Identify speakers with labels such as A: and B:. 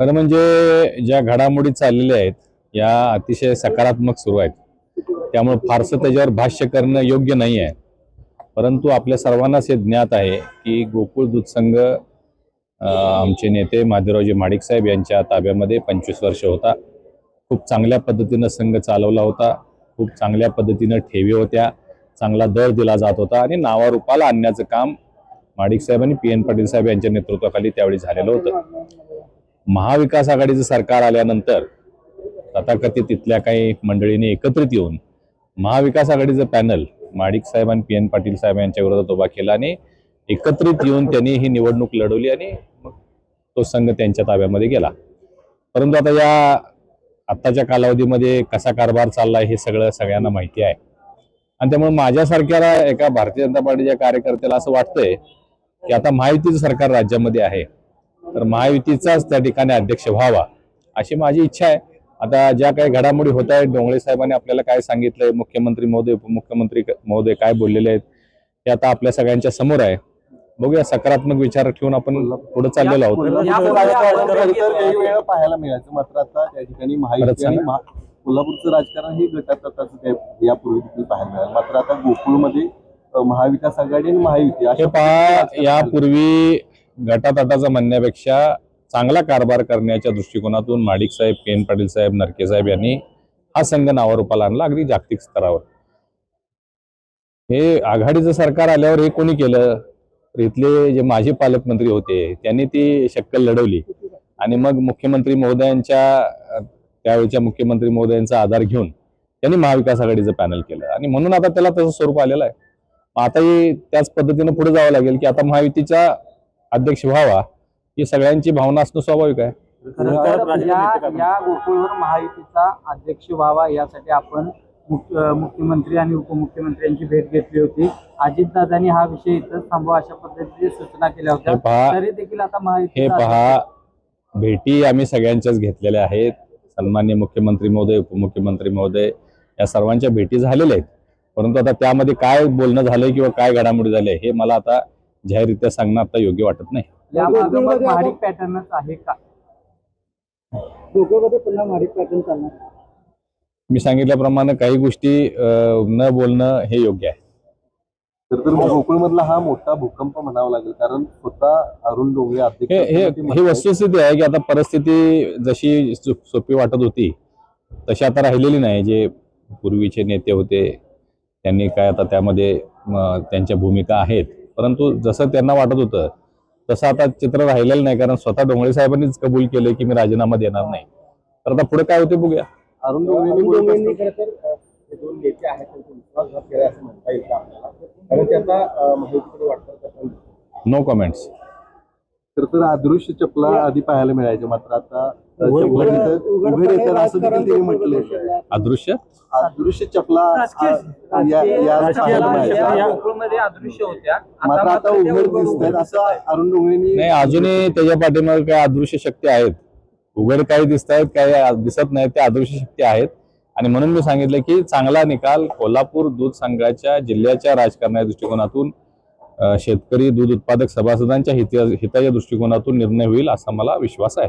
A: खरं म्हणजे ज्या घडामोडी चाललेल्या आहेत या अतिशय सकारात्मक सुरू आहेत. त्यामुळे फारसं त्याच्यावर भाष्य करणं योग्य नाही आहे. परंतु आपल्या सर्वांनाच हे ज्ञात आहे की गोकुळ दूध संघ आमचे नेते माधवरावजी माडिक साहेब यांच्या ताब्यामध्ये पंचवीस वर्ष होता. खूप चांगल्या पद्धतीनं संघ चालवला होता. खूप चांगल्या पद्धतीनं ठेवी होत्या. चांगला दर दिला जात होता आणि नावारूपाला आणण्याचं काम माडिक साहेब आणि पी एन पाटील साहेब यांच्या नेतृत्वाखाली त्यावेळी झालेलं होतं. महाविकास आघाडीचं सरकार आल्यानंतर तथाकथित तिथल्या काही मंडळींनी एकत्रित येऊन महाविकास आघाडीचं पॅनल माडिक साहेब आणि पी एन पाटील साहेब यांच्या विरोधात उभा केला आणि एकत्रित येऊन त्यांनी ही निवडणूक लढवली आणि तो संघ त्यांच्या ताब्यामध्ये गेला. परंतु आता या आत्ताच्या कालावधीमध्ये कसा कारभार चालला हे सगळं सगळ्यांना माहिती आहे. आणि त्यामुळे माझ्यासारख्या एका भारतीय जनता पार्टीच्या कार्यकर्त्याला असं वाटतंय की आता माहितीचं सरकार राज्यामध्ये आहे. तर महायुतीचाच त्या ठिकाणी अध्यक्ष व्हावा अशी माझी इच्छा आहे. आता ज्या काही घडामोडी होत आहेत डोंगळे साहेबांनी आपल्याला काय सांगितलंय मुख्यमंत्री महोदय उपमुख्यमंत्री महोदय काय बोललेले आहेत हे आता आपल्या सगळ्यांच्या समोर आहे. बघूया सकारात्मक विचार ठेवून आपण पुढे चाललेलो आहोत.
B: पाहायला मिळायचं मात्र आता त्या ठिकाणी कोल्हापूरचं राजकारण हे गटातटाचं यापूर्वी देखील पाहायला मिळालं. मात्र आता गोकुळमध्ये महाविकास आघाडी आणि महायुती अशा
A: पहा यापूर्वी गटातटाचं म्हणण्यापेक्षा चांगला कारभार करण्याच्या दृष्टिकोनातून माडिक साहेब पेन पाटील साहेब नरके साहेब यांनी हा संघ नावारूपाला आणला अगदी जागतिक स्तरावर. हे आघाडीचं सरकार आल्यावर हे कोणी केलं? तर इथले जे माजी पालकमंत्री होते त्यांनी ती शक्कल लढवली. आणि मग मुख्यमंत्री महोदयांच्या त्यावेळच्या मुख्यमंत्री महोदयांचा आधार घेऊन त्यांनी महाविकास आघाडीचं पॅनल केलं. आणि म्हणून आता त्याला तसं स्वरूप आलेलं आहे. मग आताही त्याच पद्धतीनं पुढे जावं लागेल की आता महायुतीच्या अध्यक्ष व्हावा ही सगळ्यांची भावना असणं स्वाभाविक आहे.
C: या या गोकुळवर महायुतीचा अध्यक्ष व्हावा यासाठी आपण मुख्यमंत्री आणि उपमुख्यमंत्र्यांची भेट घेतली होती. अजितदादांनी हा विषय इथं थांबवा अशा पद्धतीने सूचना केल्या
A: हे
C: होत्या तरी देखील आता
A: हे
C: महायुतीचा
A: पहा भेटी आम्ही सगळ्यांच्याच घेतलेल्या आहेत. सन्मान्य मुख्यमंत्री महोदय उपमुख्यमंत्री महोदय या सर्वांच्या भेटी झालेल्या आहेत. परंतु आता त्यामध्ये काय बोलणं झालंय किंवा काय घडामोडी झाल्या हे मला आता जाहीररित्या सांगणं आता योग्य वाटत नाही.
C: या मागं मग महाडिक पॅटर्नच आहे का?
D: गोकुळमध्ये पुन्हा माडिक पॅटर्न चालणार.
A: मी सांगितल्याप्रमाणे काही गोष्टी न बोलणं हे योग्य आहे.
B: तर तर गोकुळमधला हा मोठा भूकंप म्हणावा लागेल कारण स्वतः अरुण डोंगरे
A: हे हे ही वस्तुस्थिती आहे की आता परिस्थिती जशी सो- सोपी वाटत होती तशी आता राहिलेली नाही. जे पूर्वीचे नेते होते त्यांनी काय आता त्यामध्ये त्यांच्या भूमिका आहेत परंतु जसं त्यांना वाटत होतं तसं आता चित्र राहिलेलं नाही कारण स्वतः डोंगळे साहेबांनीच कबूल केले की मी राजीनामा देणार नाही. तर आता पुढे काय होते बघूया.
B: अरुण हे
A: नो कमेंट्स
B: तर तर अदृश्य चपला आधी पाहायला मिळायच्या मात्र आता चपला तिथं
D: उघड-
B: उघड येतात. असं देखील
D: राजकारण
B: त्यांनी म्हटलंय
D: गोकुळमध्ये
A: अदृश्य?
B: अदृश्य चपला
C: राजकीय-
B: आ- या- या
C: राजकीय
B: पाहायला
C: या
B: मिळायच्या.
C: गोकुळमध्ये अदृश्य होत्या.
B: मात्र आता
C: त्या
B: उघड
C: उघड
B: दिसत आहेत असं अरुण डोंगरेंनी
A: नाही अजूनही त्याच्या पाठीमागे काय अदृश्य शक्ती आहेत. उघड काही दिसत आहेत काही दिसत नाहीत त्या अदृश्य शक्ती आहेत. आणि म्हणून मी सांगितलं की चांगला निकाल कोल्हापूर दूध संघाच्या जिल्ह्याच्या राजकारणाच्या दृष्टिकोनातून अं, शेतकरी दूध उत्पादक सभासदांच्या हित हिताच्या दृष्टिकोनातून निर्णय होईल असा मला विश्वास आहे.